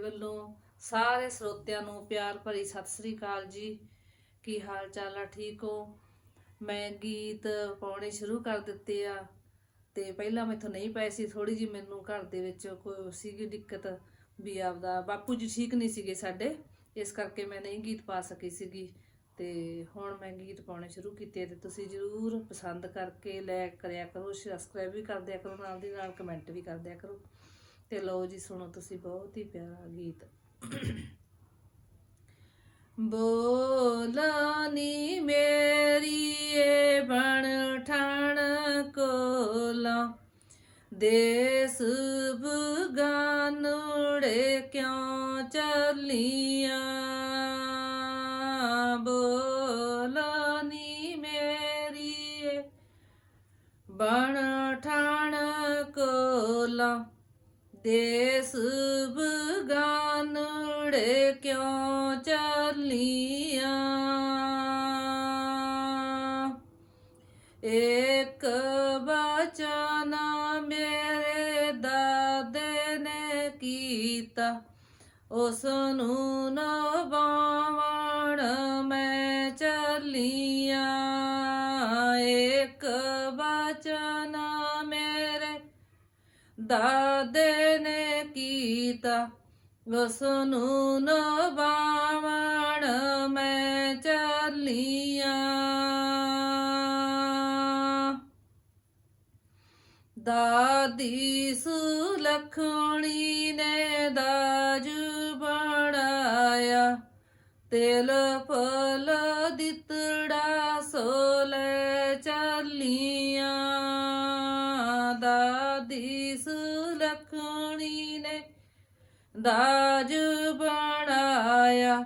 ਵੱਲੋਂ ਸਾਰੇ ਸਰੋਤਿਆਂ ਨੂੰ ਪਿਆਰ ਭਰੀ ਸਤਿ ਸ੍ਰੀ ਅਕਾਲ ਜੀ। ਕੀ ਹਾਲ ਚਾਲ ਆ? ਠੀਕ ਹੋ? ਮੈਂ ਗੀਤ ਪਾਉਣੇ ਸ਼ੁਰੂ ਕਰ ਦਿੱਤੇ ਆ ਤੇ ਪਹਿਲਾਂ ਮੈਥੋਂ ਨਹੀਂ ਪਏ ਸੀ ਥੋੜੀ ਜੀ ਮੈਨੂੰ ਘਰ ਦੇ ਵਿੱਚ ਕੋਈ ਸੀਗੀ ਦਿੱਕਤ ਵੀ ਆਪਦਾ ਬਾਪੂ ਜੀ ਠੀਕ ਨਹੀਂ ਸੀਗੇ ਸਾਡੇ, ਇਸ ਕਰਕੇ ਮੈਂ ਨਹੀਂ ਗੀਤ ਪਾ ਸਕੀ ਸੀਗੀ ਤੇ ਹੁਣ ਮੈਂ ਗੀਤ ਪਾਉਣੇ ਸ਼ੁਰੂ ਕੀਤੇ ਤੇ ਤੁਸੀਂ ਜਰੂਰ ਪਸੰਦ ਕਰਕੇ ਲਾਇਕ ਕਰਿਆ ਕਰੋ, ਸਬਸਕ੍ਰਾਈਬ ਵੀ ਕਰ ਦਿਆ ਕਰੋ, ਨਾਲ ਦੀ ਨਾਲ ਕਮੈਂਟ ਵੀ ਕਰ ਦਿਆ ਕਰੋ। ਤੇ ਲਓ ਜੀ ਸੁਣੋ ਤੁਸੀਂ ਬਹੁਤ ਹੀ ਪਿਆਰਾ ਗੀਤ। ਬੋਲਾਨੀ ਮੇਰੀ ਏ ਬਣ ਠਾਣ ਕੋਲਾ, ਦੇਸ ਬਗਾਨੜੇ ਕਿਉਂ ਚੱਲੀਆਂ? ਬੋਲਾਨੀ ਮੇਰੀ ਏ ਬਣ ਠਾਣ ਕੋਲਾ ਦੇਸ ਬਗਾਨੜੇ ਕਿਉਂ ਚੱਲੀਆਂ? ਇੱਕ ਬਚਨ ਮੇਰੇ ਦਾਦੇ ਨੇ ਕੀਤਾ ਉਸ ਨੂੰ ਨਵਾਵਣ ਮੈਂ ਚੱਲੀਆਂ। ਇੱਕ ਦਾਦੇ ਨੇ ਕੀਤਾ ਉਸ ਨੂੰ ਨਵਾਵਣ ਮੈਂ ਚੱਲੀਆਂ। ਦਾਦੀ ਸੁਲਖਣੀ ਨੇ ਦਾਜ ਬਣਾਇਆ, ਤੇਲ ਫਲ ਦਿੱਤੜਾ ਸੋਲੇ ਚੱਲੀਆਂ ਦਾਜ ਬਣਾਇਆ,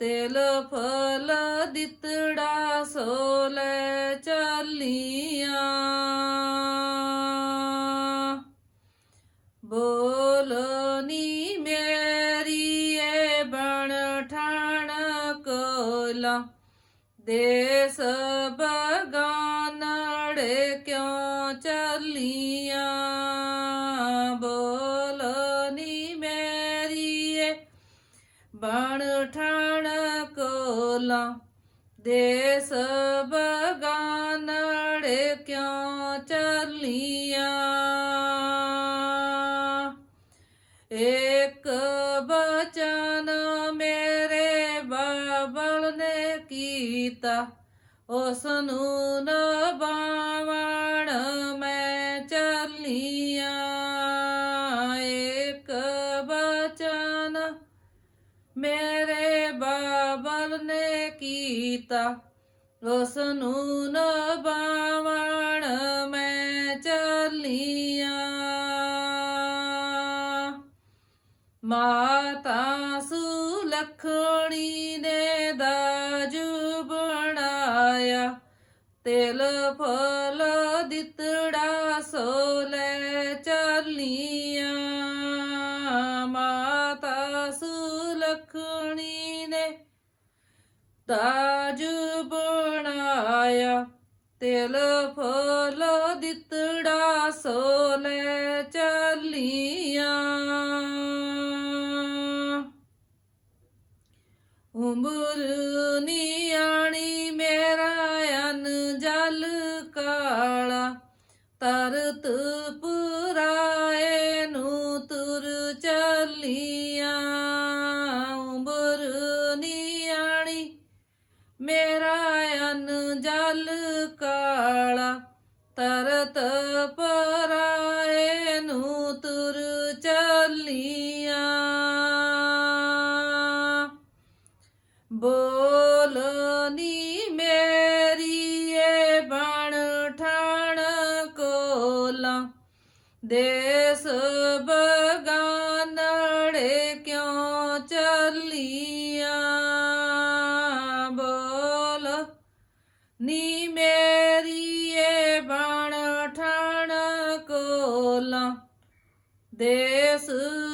ਤਿਲ ਫਲ ਦਿੱਤੜਾ ਸੋਲੇ ਚੱਲੀਆਂ। ਬੋਲਨੀ ਮੇਰੀ ਏ ਬਣ ਠਾਣ ਕੋਲਾ, ਦੇਸ ਬਗਾ ਦੇਸ ਬਗਾਨੜੇ ਕਿਉਂ ਚੱਲੀਆਂ? ਇੱਕ ਬਚਨ ਮੇਰੇ ਬਾਬਲ ਨੇ ਕੀਤਾ ਉਸ ਨੂੰ ਨਵਾਵਣ ਕੀਤਾ। ਉਸ ਨੂੰ ਨਵਾਵਣ ਮੈਂ ਚੱਲੀਆਂ। ਮਾਤਾ ਸੁਲਖਣੀ ਨੇ ਦਾਜ ਬਣਾਇਆ। ਤੇਲ ਫਲ ਦਿੱਤੜਾ ਸੋਲੇ ਤਾਜ ਬਣਾਇਆ, ਤੇਲ ਫਲ ਦਿੱਤੜਾ ਸੋਲੇ ਚੱਲੀਆਂ। ਉਮਰ ਨਿਆਣੀ ਮੇਰਾ ਅਨ ਜਲ ਕਾਲਾ, ਤਰਤ ਪੁਰਾਏ ਨੂੰ ਤੁਰ ਚੱਲੀਆਂ। ਬੋਲਨੀ ਮੇਰੀ ਏ ਬਣ ਠਾਣ ਕੋਲਾ। ਦੇਸ ਬਗਾਨੜੇ ਕਿਉਂ ਚੱਲੀਆਂ? ਬੋਲ ਨੀ ਮੇਰੀ ਏ ਬਣ ਠਾਣ ਕੋਲਾ। ਦੇਸ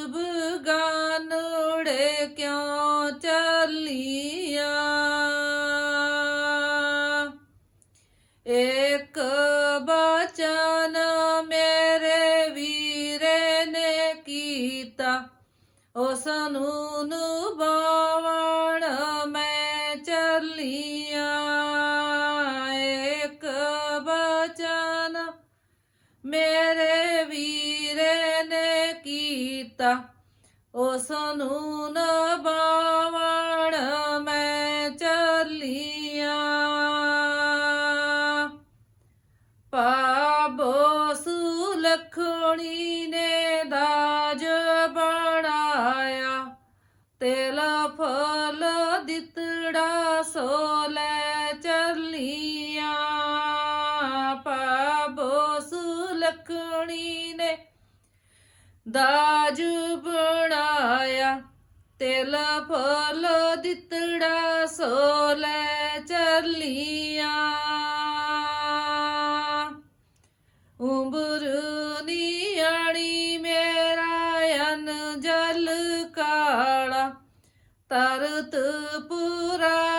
ਬਗਾਨੜੇ ਕਿਉਂ ਚੱਲੀਆਂ? ਇੱਕ ਬਚਨ ਮੇਰੇ ਵੀਰੇ ਨੇ ਕੀਤਾ। ਉਸ ਨੂੰ ਨਿਭਾਵਣ ਮੈਂ ਚੱਲੀਆਂ। ਇੱਕ ਬਚਨ ਮੇਰੇ ਵੀਰੇ ਨੇ ਕੀਤਾ। ਉਸ ਨੂੰ ਨਿਭਾਵਣ ਮੈਂ ਚੱਲੀਆਂ। ਪਾਬੋ ਸੁਲਖਣੀ ਨੇ ਦਾਜ ਬਣਾਇਆ। ਤੇਲ ਫਲ ਦਿੱਤੜਾ ਸੋ ਲੈ ਚੱਲੀਆਂ। ਪਾਬੋ ਸੁਲਖਣੀ ਨੇ ਦਾਜ ਤੇਲ ਫਲ ਦਿੱਤੜਾ ਸੋ ਲੈ ਚੱਲੀਆਂ ਉඹਰ ਨਿਆਣੀ ਮੇਰਾ ਅਨ ਜਲ ਕਾਲਾ ਤਰਤ ਪੂਰਾ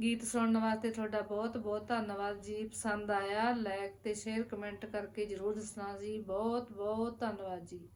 ਗੀਤ ਸੁਣਨ ਵਾਸਤੇ ਤੁਹਾਡਾ ਬਹੁਤ ਬਹੁਤ ਧੰਨਵਾਦ ਜੀ। ਪਸੰਦ ਆਇਆ ਲਾਈਕ ਤੇ ਸ਼ੇਅਰ ਕਮੈਂਟ ਕਰਕੇ ਜਰੂਰ ਦੱਸਣਾ ਜੀ। ਬਹੁਤ ਬਹੁਤ ਧੰਨਵਾਦ ਜੀ।